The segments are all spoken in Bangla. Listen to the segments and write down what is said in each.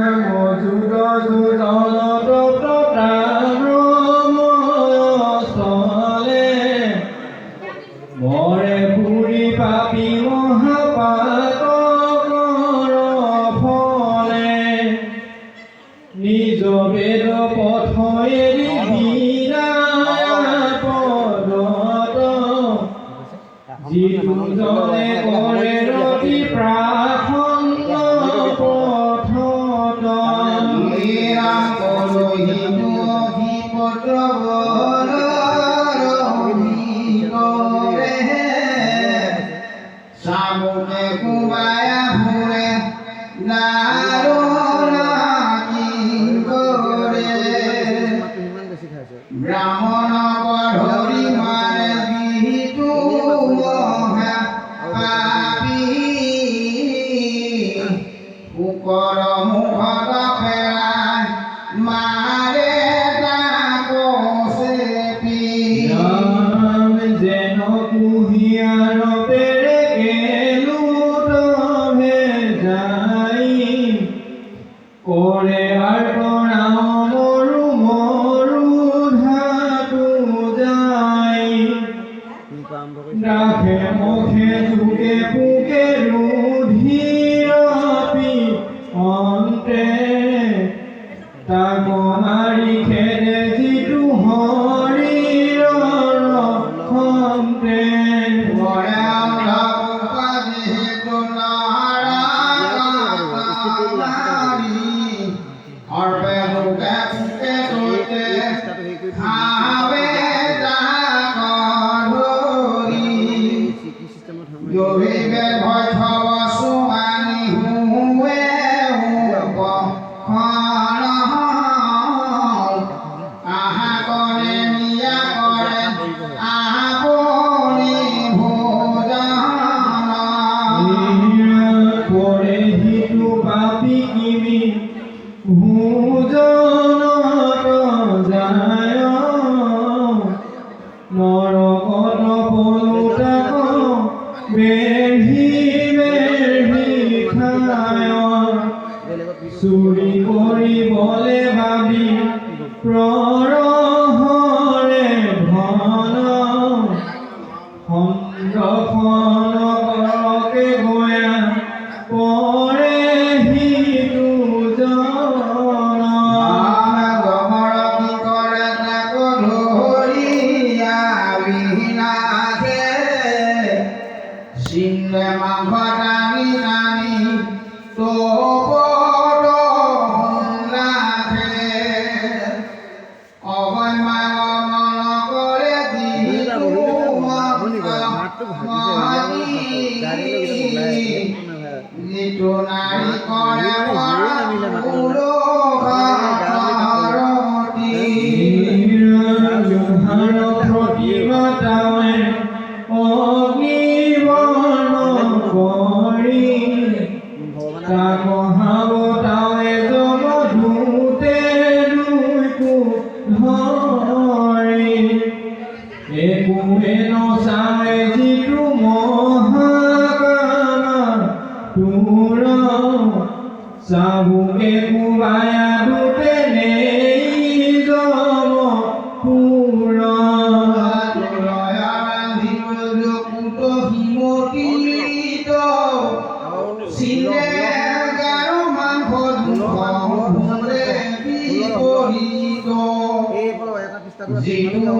mô chúng đó chúng đó উপর মুখা প্রেম 不得 জিন্দ মা ভাগানি জানি তো হয় এ কুমেন সামে জিটু মহাকামা টুর সাহু এ কুমায়া দুটে নেই জম পুর। পুত হিমতি জিন্নু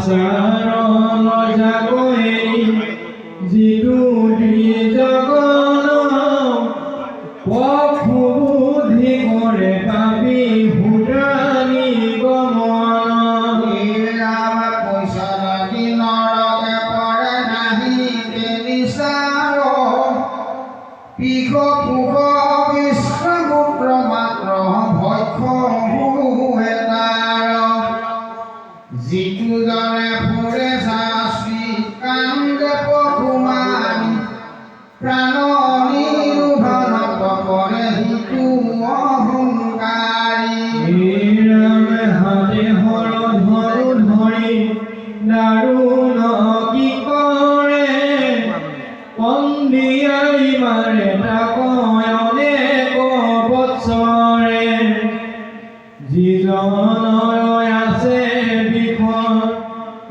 আসার মজা করে জিরুটি জগন পথ বুদ্ধি করে পাবি ভুটানি গমন। আমার পয়সা নাকি নরকে পড়ে নাহি নিসার? পুখ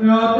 veyahut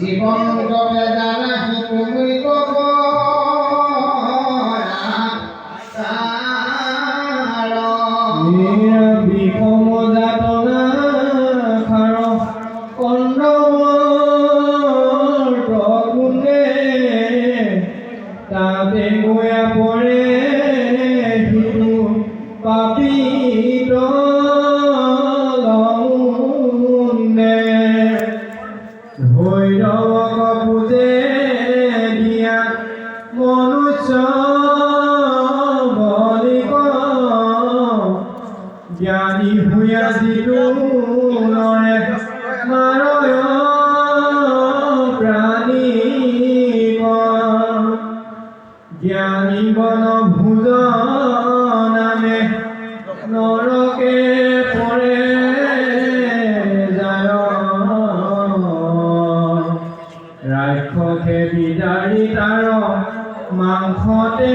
জীবন রবে জানা কি তুমি কব বিপম যাতনা খার। কন্দ গুণে পড়ে পাপি জ্ঞানী হইয়া দিল মারয় প্রাণী জ্ঞানী বন ভুজ নামে নরকে পরে যায়। রাক্ষসে বিদারি তার মাংসতে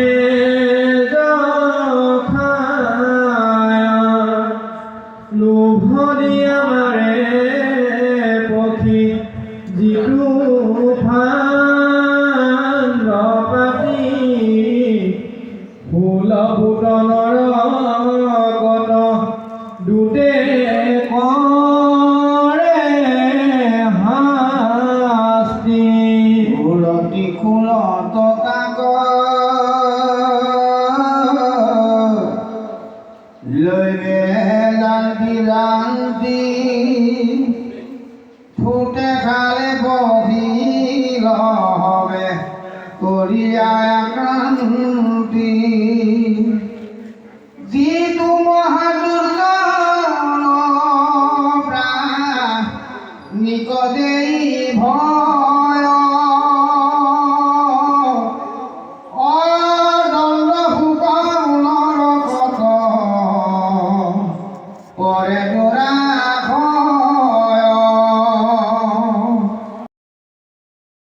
লইবে